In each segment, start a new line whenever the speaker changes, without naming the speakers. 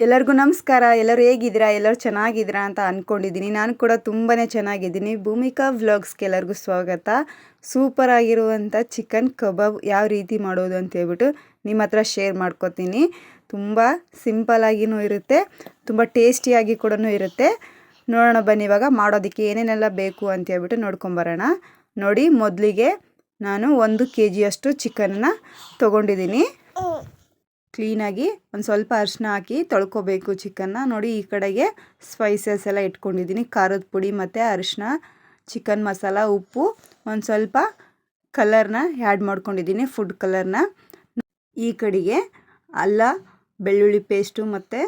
ಎಲ್ಲರಿಗೂ ನಮಸ್ಕಾರ. ಎಲ್ಲರೂ ಹೇಗಿದ್ದೀರಾ? ಎಲ್ಲರೂ ಚೆನ್ನಾಗಿದ್ದೀರಾ ಅಂತ ಅಂದ್ಕೊಂಡಿದ್ದೀನಿ ನಾನು ಕೂಡ ತುಂಬಾ ಚೆನ್ನಾಗಿದ್ದೀನಿ. ಭೂಮಿಕಾ ವ್ಲಾಗ್ಸ್ಗೆ ಎಲ್ಲರಿಗೂ ಸ್ವಾಗತ. ಸೂಪರ್ ಆಗಿರುವಂಥ ಚಿಕನ್ ಕಬಾಬ್ ಯಾವ ರೀತಿ ಮಾಡೋದು ಅಂತ ಹೇಳ್ಬಿಟ್ಟು ನಿಮ್ಮ ಹತ್ರ ಶೇರ್ ಮಾಡ್ಕೋತೀನಿ. ತುಂಬ ಸಿಂಪಲಾಗಿಯೂ ಇರುತ್ತೆ. ತುಂಬ ಟೇಸ್ಟಿಯಾಗಿ ಕೂಡ ಇರುತ್ತೆ. ನೋಡೋಣ ಬನ್ನಿ ಇವಾಗ ಮಾಡೋದಕ್ಕೆ ಏನೇನೆಲ್ಲ ಬೇಕು ಅಂತ ಹೇಳ್ಬಿಟ್ಟು ನೋಡ್ಕೊಂಬರೋಣ ನೋಡಿ, ಮೊದಲಿಗೆ ನಾನು ಒಂದು ಕೆ ಜಿಯಷ್ಟು ಚಿಕನ್ನ ತೊಗೊಂಡಿದ್ದೀನಿ. ಕ್ಲೀನಾಗಿ ಒಂದು ಸ್ವಲ್ಪ ಅರಿಶಿನ ಹಾಕಿ ತೊಳ್ಕೊಬೇಕು ಚಿಕನ್ನ. ನೋಡಿ, ಈ ಕಡೆಗೆ ಸ್ಪೈಸಸ್ ಎಲ್ಲ ಇಟ್ಕೊಂಡಿದ್ದೀನಿ. ಖಾರದ ಪುಡಿ ಮತ್ತು ಅರಿಶಿನ ಚಿಕನ್ ಮಸಾಲ, ಉಪ್ಪು, ಒಂದು ಸ್ವಲ್ಪ ಕಲರ್ನ ಆ್ಯಡ್ ಮಾಡ್ಕೊಂಡಿದ್ದೀನಿ ಫುಡ್ ಕಲರ್ನ ಈ ಕಡೆಗೆ ಅಲ್ಲ, ಬೆಳ್ಳುಳ್ಳಿ ಪೇಸ್ಟು ಮತ್ತು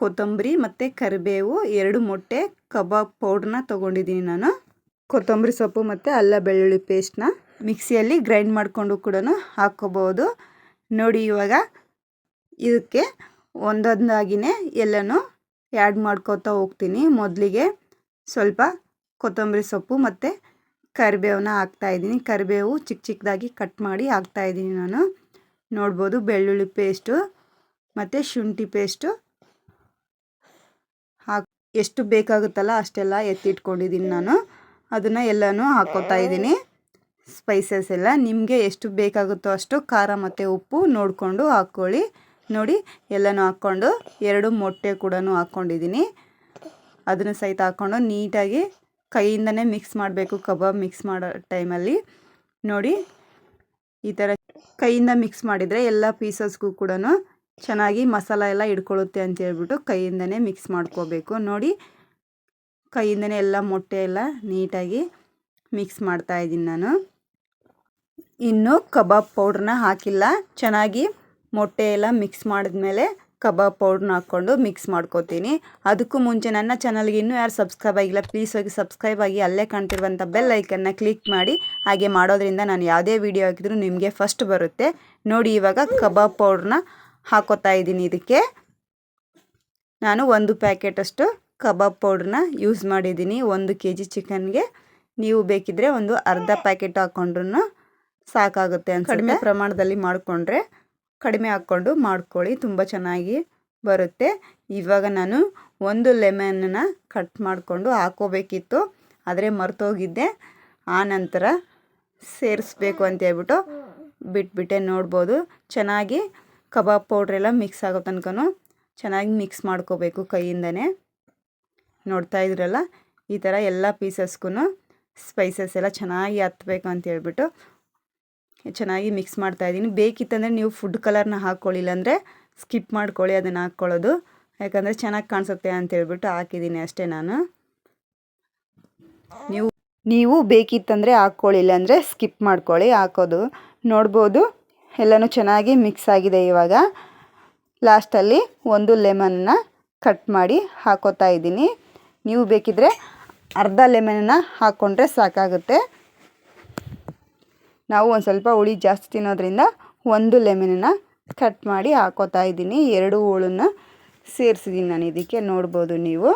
ಕೊತ್ತಂಬರಿ ಮತ್ತು ಕರಿಬೇವು, ಎರಡು ಮೊಟ್ಟೆ ಕಬಾಬ್ ಪೌಡ್ರನ್ನ ತೊಗೊಂಡಿದ್ದೀನಿ ನಾನು. ಕೊತ್ತಂಬರಿ ಸೊಪ್ಪು ಮತ್ತು ಅಲ್ಲ, ಬೆಳ್ಳುಳ್ಳಿ ಪೇಸ್ಟ್ನ ಮಿಕ್ಸಿಯಲ್ಲಿ ಗ್ರೈಂಡ್ ಮಾಡಿಕೊಂಡು ಕೂಡ ಹಾಕ್ಕೋಬೋದು. ನೋಡಿ, ಇವಾಗ ಇದಕ್ಕೆ ಒಂದೊಂದಾಗಿಯೇ ಎಲ್ಲನೂ ಆ್ಯಡ್ ಮಾಡ್ಕೋತಾ ಹೋಗ್ತೀನಿ. ಮೊದಲಿಗೆ ಸ್ವಲ್ಪ ಕೊತ್ತಂಬರಿ ಸೊಪ್ಪು ಮತ್ತು ಕರಿಬೇವನ್ನ ಹಾಕ್ತಾಯಿದ್ದೀನಿ ಕರಿಬೇವು ಚಿಕ್ಕ ಚಿಕ್ಕದಾಗಿ ಕಟ್ ಮಾಡಿ ಹಾಕ್ತಾಯಿದ್ದೀನಿ ನಾನು. ನೋಡ್ಬೋದು ಬೆಳ್ಳುಳ್ಳಿ ಪೇಸ್ಟು ಮತ್ತು ಶುಂಠಿ ಪೇಸ್ಟು ಹಾಕ್ ಎಷ್ಟು ಬೇಕಾಗುತ್ತಲ್ಲ ಅಷ್ಟೆಲ್ಲ ಎತ್ತಿಟ್ಕೊಂಡಿದ್ದೀನಿ ನಾನು. ಅದನ್ನು ಎಲ್ಲನೂ ಹಾಕೋತಾ ಇದ್ದೀನಿ. ಸ್ಪೈಸಸ್ ಎಲ್ಲ. ನಿಮಗೆ ಎಷ್ಟು ಬೇಕಾಗುತ್ತೋ ಅಷ್ಟು ಖಾರ ಮತ್ತು ಉಪ್ಪು ನೋಡಿಕೊಂಡು ಹಾಕ್ಕೊಳ್ಳಿ. ನೋಡಿ, ಎಲ್ಲನೂ ಹಾಕ್ಕೊಂಡು ಎರಡು ಮೊಟ್ಟೆ ಕೂಡ ಹಾಕ್ಕೊಂಡಿದ್ದೀನಿ. ಅದನ್ನು ಸಹಿತ ಹಾಕ್ಕೊಂಡು ನೀಟಾಗಿ ಕೈಯಿಂದನೇ ಮಿಕ್ಸ್ ಮಾಡಬೇಕು, ಕಬಾಬ್ ಮಿಕ್ಸ್ ಮಾಡೋ ಟೈಮಲ್ಲಿ. ನೋಡಿ, ಈ ಥರ ಕೈಯಿಂದ ಮಿಕ್ಸ್ ಮಾಡಿದರೆ ಎಲ್ಲ ಪೀಸಸ್ಗೂ ಕೂಡ ಚೆನ್ನಾಗಿ ಮಸಾಲ ಎಲ್ಲ ಹಿಡ್ಕೊಳ್ಳುತ್ತೆ ಅಂತ ಹೇಳ್ಬಿಟ್ಟು ಕೈಯಿಂದನೇ ಮಿಕ್ಸ್ ಮಾಡ್ಕೋಬೇಕು. ನೋಡಿ, ಕೈಯಿಂದನೇ ಎಲ್ಲ ಮೊಟ್ಟೆ ಎಲ್ಲ ನೀಟಾಗಿ ಮಿಕ್ಸ್ ಮಾಡ್ತಾಯಿದ್ದೀನಿ ನಾನು. ಇನ್ನು ಕಬಾಬ್ ಪೌಡ್ರನ್ನ ಹಾಕಿಲ್ಲ, ಚೆನ್ನಾಗಿ ಮೊಟ್ಟೆ ಎಲ್ಲ ಮಿಕ್ಸ್ ಮಾಡಿದ್ಮೇಲೆ ಕಬಾಬ್ ಪೌಡ್ರನ್ನ ಹಾಕ್ಕೊಂಡು ಮಿಕ್ಸ್ ಮಾಡ್ಕೋತೀನಿ. ಅದಕ್ಕೂ ಮುಂಚೆ ನನ್ನ ಚಾನಲ್ಗೆ ಇನ್ನೂ ಯಾರು ಸಬ್ಸ್ಕ್ರೈಬ್ ಆಗಿಲ್ಲ ಪ್ಲೀಸ್ ಹೋಗಿ ಸಬ್ಸ್ಕ್ರೈಬ್ ಆಗಿ ಅಲ್ಲೇ ಕಾಣ್ತಿರುವಂಥ ಬೆಲ್ ಐಕನ್ನ ಕ್ಲಿಕ್ ಮಾಡಿ. ಹಾಗೆ ಮಾಡೋದ್ರಿಂದ ನಾನು ಯಾವುದೇ ವೀಡಿಯೋ ಹಾಕಿದ್ರು ನಿಮಗೆ ಫಸ್ಟ್ ಬರುತ್ತೆ. ನೋಡಿ ಇವಾಗ ಕಬಾಬ್ ಪೌಡ್ರನ್ನ ಹಾಕೋತಾ ಇದ್ದೀನಿ ಇದಕ್ಕೆ. ನಾನು ಒಂದು ಪ್ಯಾಕೆಟಷ್ಟು ಕಬಾಬ್ ಪೌಡ್ರನ್ನ ಯೂಸ್ ಮಾಡಿದ್ದೀನಿ. ಒಂದು ಕೆ ಜಿ ಚಿಕನ್ಗೆ ನೀವು ಬೇಕಿದ್ದರೆ ಒಂದು ಅರ್ಧ ಪ್ಯಾಕೆಟ್ ಹಾಕ್ಕೊಂಡ್ರು ಸಾಕಾಗುತ್ತೆ ಅಂತ ಕಡಿಮೆ ಪ್ರಮಾಣದಲ್ಲಿ ಮಾಡಿಕೊಂಡ್ರೆ ಕಡಿಮೆ ಹಾಕ್ಕೊಂಡು ಮಾಡ್ಕೊಳ್ಳಿ, ತುಂಬ ಚೆನ್ನಾಗಿ ಬರುತ್ತೆ. ಇವಾಗ ನಾನು ಒಂದು ಲೆಮನ್ನ ಕಟ್ ಮಾಡಿಕೊಂಡು ಹಾಕೋಬೇಕಿತ್ತು, ಆದರೆ ಮರ್ತೋಗಿದ್ದೆ. ಆ ನಂತರ ಸೇರಿಸ್ಬೇಕು ಅಂತ ಹೇಳ್ಬಿಟ್ಟು ಬಿಟ್ಬಿಟ್ಟೆ, ನೋಡ್ಬೋದು. ಚೆನ್ನಾಗಿ ಕಬಾಬ್ ಪೌಡ್ರೆಲ್ಲ ಮಿಕ್ಸ್ ಆಗೋ ತನಕ ಚೆನ್ನಾಗಿ ಮಿಕ್ಸ್ ಮಾಡ್ಕೋಬೇಕು ಕೈಯಿಂದನೇ. ನೋಡ್ತಾ ಇದ್ರಲ್ಲ, ಈ ಥರ ಎಲ್ಲ ಪೀಸಸ್ಗೂ ಸ್ಪೈಸಸ್ ಎಲ್ಲ ಚೆನ್ನಾಗಿ ಹತ್ಬೇಕು ಅಂತ ಹೇಳ್ಬಿಟ್ಟು ಚೆನ್ನಾಗಿ ಮಿಕ್ಸ್ ಮಾಡ್ತಾಯಿದ್ದೀನಿ ಬೇಕಿತ್ತಂದರೆ ನೀವು ಫುಡ್ ಕಲರ್ನ ಹಾಕ್ಕೊಳ್ಳಿಲ್ಲ ಅಂದರೆ ಸ್ಕಿಪ್ ಮಾಡ್ಕೊಳ್ಳಿ, ಅದನ್ನು ಹಾಕ್ಕೊಳ್ಳೋದು ಯಾಕಂದರೆ ಚೆನ್ನಾಗಿ ಕಾಣಿಸುತ್ತೆ ಅಂತ ಹೇಳ್ಬಿಟ್ಟು ಹಾಕಿದ್ದೀನಿ ಅಷ್ಟೇ ನಾನು. ನೀವು ನೀವು ಬೇಕಿತ್ತಂದರೆ ಹಾಕ್ಕೊಳ್ಳಿಲ್ಲ ಅಂದರೆ ಸ್ಕಿಪ್ ಮಾಡ್ಕೊಳ್ಳಿ, ಹಾಕೋದು. ನೋಡ್ಬೋದು, ಎಲ್ಲನೂ ಚೆನ್ನಾಗಿ ಮಿಕ್ಸ್ ಆಗಿದೆ ಇವಾಗ. ಲಾಸ್ಟಲ್ಲಿ ಒಂದು ಲೆಮನ್ನ ಕಟ್ ಮಾಡಿ ಹಾಕೋತಾ ಇದ್ದೀನಿ. ನೀವು ಬೇಕಿದ್ರೆ ಅರ್ಧ ಲೆಮನನ್ನು ಹಾಕ್ಕೊಂಡ್ರೆ ಸಾಕಾಗುತ್ತೆ. ನಾವು ಒಂದು ಸ್ವಲ್ಪ ಹುಳಿ ಜಾಸ್ತಿ ತಿನ್ನೋದ್ರಿಂದ ಒಂದು ಲೆಮನನ್ನು ಕಟ್ ಮಾಡಿ ಹಾಕೋತಾ ಇದ್ದೀನಿ. ಎರಡು ಹೋಳನ್ನು ಸೇರಿಸಿದ್ದೀನಿ ನಾನು ಇದಕ್ಕೆ. ನೋಡ್ಬೋದು ನೀವು.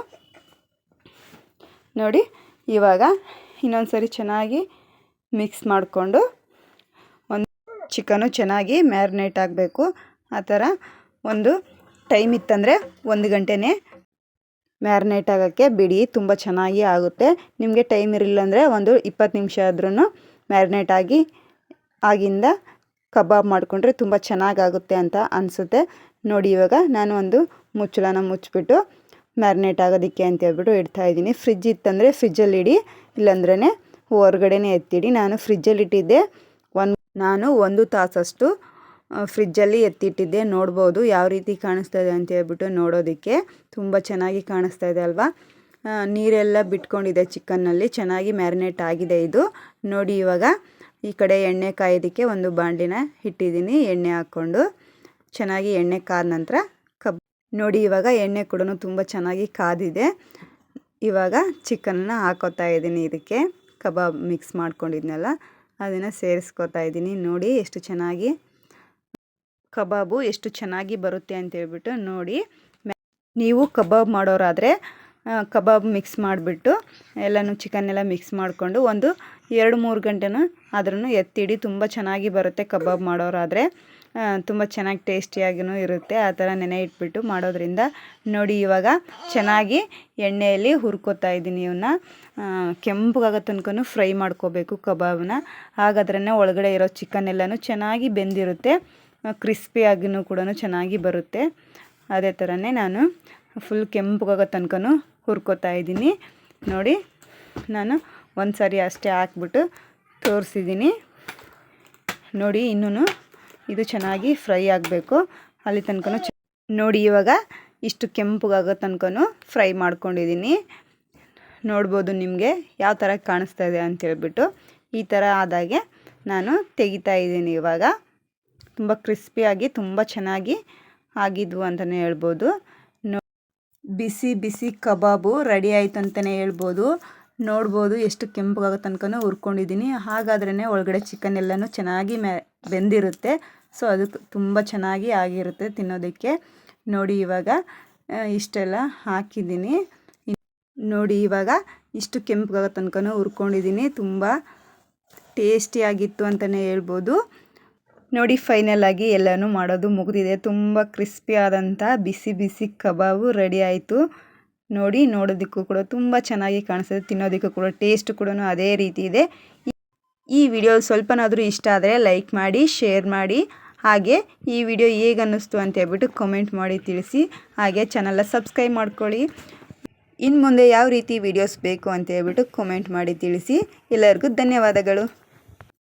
ನೋಡಿ, ಇವಾಗ ಇನ್ನೊಂದು ಸರಿ ಚೆನ್ನಾಗಿ ಮಿಕ್ಸ್ ಮಾಡಿಕೊಂಡು ಒಂದು ಚಿಕನು ಚೆನ್ನಾಗಿ ಮ್ಯಾರಿನೇಟ್ ಆಗಬೇಕು. ಆ ಥರ ಒಂದು ಟೈಮ್ ಇತ್ತಂದರೆ ಒಂದು ಗಂಟೆನೇ ಮ್ಯಾರಿನೇಟ್ ಆಗೋಕ್ಕೆ ಬಿಡಿ. ತುಂಬ ಚೆನ್ನಾಗಿ ಆಗುತ್ತೆ. ನಿಮಗೆ ಟೈಮ್ ಇರಲಿಲ್ಲ ಅಂದರೆ ಒಂದು ಇಪ್ಪತ್ತು ನಿಮಿಷ ಆದ್ರೂ ಮ್ಯಾರಿನೇಟ್ ಆಗಿ ಆಗಿಂದ ಕಬಾಬ್ ಮಾಡಿಕೊಂಡ್ರೆ ತುಂಬ ಚೆನ್ನಾಗಾಗುತ್ತೆ ಅಂತ ಅನಿಸುತ್ತೆ. ನೋಡಿ ಇವಾಗ ನಾನು ಒಂದು ಮುಚ್ಚಳನ ಮುಚ್ಚಿಬಿಟ್ಟು ಮ್ಯಾರಿನೇಟ್ ಆಗೋದಕ್ಕೆ ಅಂತ ಹೇಳ್ಬಿಟ್ಟು ಇಡ್ತಾ ಇದ್ದೀನಿ. ಫ್ರಿಜ್ ಇತ್ತಂದರೆ ಫ್ರಿಜ್ಜಲ್ಲಿ ಇಡಿ ಇಲ್ಲಾಂದ್ರೇ ಹೊರ್ಗಡೆನೇ ಎತ್ತಿಡಿ. ನಾನು ಫ್ರಿಜ್ಜಲ್ಲಿ ಇಟ್ಟಿದ್ದೆ ಒಂದು ನಾನು ಒಂದು ತಾಸಷ್ಟು ಫ್ರಿಜ್ಜಲ್ಲಿ ಎತ್ತಿಟ್ಟಿದ್ದೆ. ನೋಡ್ಬೋದು ಯಾವ ರೀತಿ ಕಾಣಿಸ್ತಾ ಇದೆ ಅಂತ ಹೇಳ್ಬಿಟ್ಟು ನೋಡೋದಕ್ಕೆ. ತುಂಬ ಚೆನ್ನಾಗಿ ಕಾಣಿಸ್ತಾ ಇದೆ ಅಲ್ವಾ? ನೀರೆಲ್ಲ ಬಿಟ್ಕೊಂಡಿದೆ ಚಿಕನ್ನಲ್ಲಿ. ಚೆನ್ನಾಗಿ ಮ್ಯಾರಿನೇಟ್ ಆಗಿದೆ ಇದು. ನೋಡಿ ಇವಾಗ ಈ ಕಡೆ ಎಣ್ಣೆ ಕಾಯೋದಕ್ಕೆ ಒಂದು ಬಾಣಲಿನ ಇಟ್ಟಿದ್ದೀನಿ. ಎಣ್ಣೆ ಹಾಕ್ಕೊಂಡು ಚೆನ್ನಾಗಿ ಎಣ್ಣೆ ಕಾದ ನಂತರ ಕಬ್ ನೋಡಿ, ಇವಾಗ ಎಣ್ಣೆ ಕೂಡ ತುಂಬ ಚೆನ್ನಾಗಿ ಕಾದಿದೆ. ಇವಾಗ ಚಿಕನ್ನ ಹಾಕೋತಾ ಇದ್ದೀನಿ. ಇದಕ್ಕೆ ಕಬಾಬ್ ಮಿಕ್ಸ್ ಮಾಡ್ಕೊಂಡಿದ್ನಲ್ಲ, ಅದನ್ನು ಸೇರಿಸ್ಕೋತಾ ಇದ್ದೀನಿ. ನೋಡಿ, ಎಷ್ಟು ಚೆನ್ನಾಗಿ ಕಬಾಬು ಎಷ್ಟು ಚೆನ್ನಾಗಿ ಬರುತ್ತೆ ಅಂತ ಹೇಳ್ಬಿಟ್ಟು ನೋಡಿ ನೀವು ಕಬಾಬ್ ಮಾಡೋರಾದರೆ ಕಬಾಬ್ ಮಿಕ್ಸ್ ಮಾಡಿಬಿಟ್ಟು ಎಲ್ಲನೂ ಚಿಕನ್ನೆಲ್ಲ ಮಿಕ್ಸ್ ಮಾಡಿಕೊಂಡು ಒಂದು ಎರಡು ಮೂರು ಗಂಟೆನೂ ಅದನ್ನು ಎತ್ತಿಡಿ. ತುಂಬ ಚೆನ್ನಾಗಿ ಬರುತ್ತೆ ಕಬಾಬ್ ಮಾಡೋರಾದರೆ. ತುಂಬ ಚೆನ್ನಾಗಿ ಟೇಸ್ಟಿಯಾಗಿಯೂ ಇರುತ್ತೆ. ಆ ಥರ ನೆನೆ ಇಟ್ಬಿಟ್ಟು ಮಾಡೋದ್ರಿಂದ ನೋಡಿ ಇವಾಗ ಚೆನ್ನಾಗಿ ಎಣ್ಣೆಯಲ್ಲಿ ಹುರ್ಕೋತಾ ಇದ್ದೀನಿ ಇವನ್ನ ಕೆಂಪಗಾಗೋ ತನಕ ಫ್ರೈ ಮಾಡ್ಕೋಬೇಕು ಕಬಾಬನ್ನ ಹಾಗಾದ್ರೇ ಒಳಗಡೆ ಇರೋ ಚಿಕನ್ ಎಲ್ಲನೂ ಚೆನ್ನಾಗಿ ಬೆಂದಿರುತ್ತೆ. ಕ್ರಿಸ್ಪಿಯಾಗಿಯೂ ಕೂಡ ಚೆನ್ನಾಗಿ ಬರುತ್ತೆ. ಅದೇ ಥರನೇ ನಾನು ಫುಲ್ ಕೆಂಪಗಾಗೋ ತನಕ ಹುರ್ಕೋತಾ ಇದ್ದೀನಿ. ನೋಡಿ, ನಾನು ಒಂದು ಸಾರಿ ಅಷ್ಟೇ ಹಾಕ್ಬಿಟ್ಟು ತೋರಿಸಿದ್ದೀನಿ. ನೋಡಿ ಇನ್ನೂ ಇದು ಚೆನ್ನಾಗಿ ಫ್ರೈ ಆಗಬೇಕು. ಅಲ್ಲಿ ತನಕ ನೋಡಿ, ಇವಾಗ ಇಷ್ಟು ಕೆಂಪಗಾಗೋ ತನಕ ಫ್ರೈ ಮಾಡ್ಕೊಂಡಿದ್ದೀನಿ. ನೋಡ್ಬೋದು ನಿಮಗೆ ಯಾವ ಥರ ಕಾಣಿಸ್ತಾ ಇದೆ ಅಂತೇಳ್ಬಿಟ್ಟು ಈ ಥರ ಆದಾಗೆ ನಾನು ತೆಗಿತಾ ಇದ್ದೀನಿ ಇವಾಗ. ತುಂಬ ಕ್ರಿಸ್ಪಿಯಾಗಿ, ತುಂಬ ಚೆನ್ನಾಗಿ ಆಗಿದ್ವು ಅಂತಲೇ ಹೇಳ್ಬೋದು. ಬಿಸಿ ಬಿಸಿ ಕಬಾಬು ರೆಡಿ ಆಯಿತು ಅಂತಲೇ ಹೇಳ್ಬೋದು. ನೋಡ್ಬೋದು ಎಷ್ಟು ಕೆಂಪಗಾಗೋ ತನಕನೂ ಹುರ್ಕೊಂಡಿದ್ದೀನಿ. ಹಾಗಾದ್ರೇ ಒಳಗಡೆ ಚಿಕನ್ ಎಲ್ಲನೂ ಚೆನ್ನಾಗಿ ಮೆ, ಬೆಂದಿರುತ್ತೆ. ಸೊ ಅದಕ್ಕೆ ತುಂಬ ಚೆನ್ನಾಗಿ ಆಗಿರುತ್ತೆ ತಿನ್ನೋದಕ್ಕೆ. ನೋಡಿ ಇವಾಗ ಇಷ್ಟೆಲ್ಲ ಹಾಕಿದ್ದೀನಿ. ನೋಡಿ ಇವಾಗ ಇಷ್ಟು ಕೆಂಪಗಾಗೋ ತನಕನೂ ಹುರ್ಕೊಂಡಿದ್ದೀನಿ. ತುಂಬ ಟೇಸ್ಟಿಯಾಗಿತ್ತು ಅಂತಲೇ ಹೇಳ್ಬೋದು. ನೋಡಿ ಫೈನಲ್ ಆಗಿ ಎಲ್ಲನೂ ಮಾಡೋದು ಮುಗಿದಿದೆ. ತುಂಬ ಕ್ರಿಸ್ಪಿ ಆದಂಥ ಬಿಸಿ ಬಿಸಿ ಕಬಾಬು ರೆಡಿ ಆಯಿತು. ನೋಡಿ ನೋಡೋದಕ್ಕೂ ಕೂಡ ತುಂಬ ಚೆನ್ನಾಗಿ ಕಾಣಿಸ್ತದೆ ತಿನ್ನೋದಕ್ಕೂ ಕೂಡ ಟೇಸ್ಟ್ ಕೂಡ ಅದೇ ರೀತಿ ಇದೆ. ಈ ವಿಡಿಯೋ ಸ್ವಲ್ಪನಾದರೂ ಇಷ್ಟ ಆದರೆ ಲೈಕ್ ಮಾಡಿ ಶೇರ್ ಮಾಡಿ. ಹಾಗೆ ಈ ವಿಡಿಯೋ ಹೇಗೆ ಅನ್ನಿಸ್ತು ಅಂತ ಹೇಳ್ಬಿಟ್ಟು ಕಮೆಂಟ್ ಮಾಡಿ ತಿಳಿಸಿ. ಹಾಗೆ ಚಾನಲ್ನ ಸಬ್ಸ್ಕ್ರೈಬ್ ಮಾಡ್ಕೊಳ್ಳಿ. ಇನ್ನು ಮುಂದೆ ಯಾವ ರೀತಿ ವಿಡಿಯೋಸ್ ಬೇಕು ಅಂತ ಹೇಳ್ಬಿಟ್ಟು ಕಮೆಂಟ್ ಮಾಡಿ ತಿಳಿಸಿ. ಎಲ್ಲರಿಗೂ ಧನ್ಯವಾದಗಳು.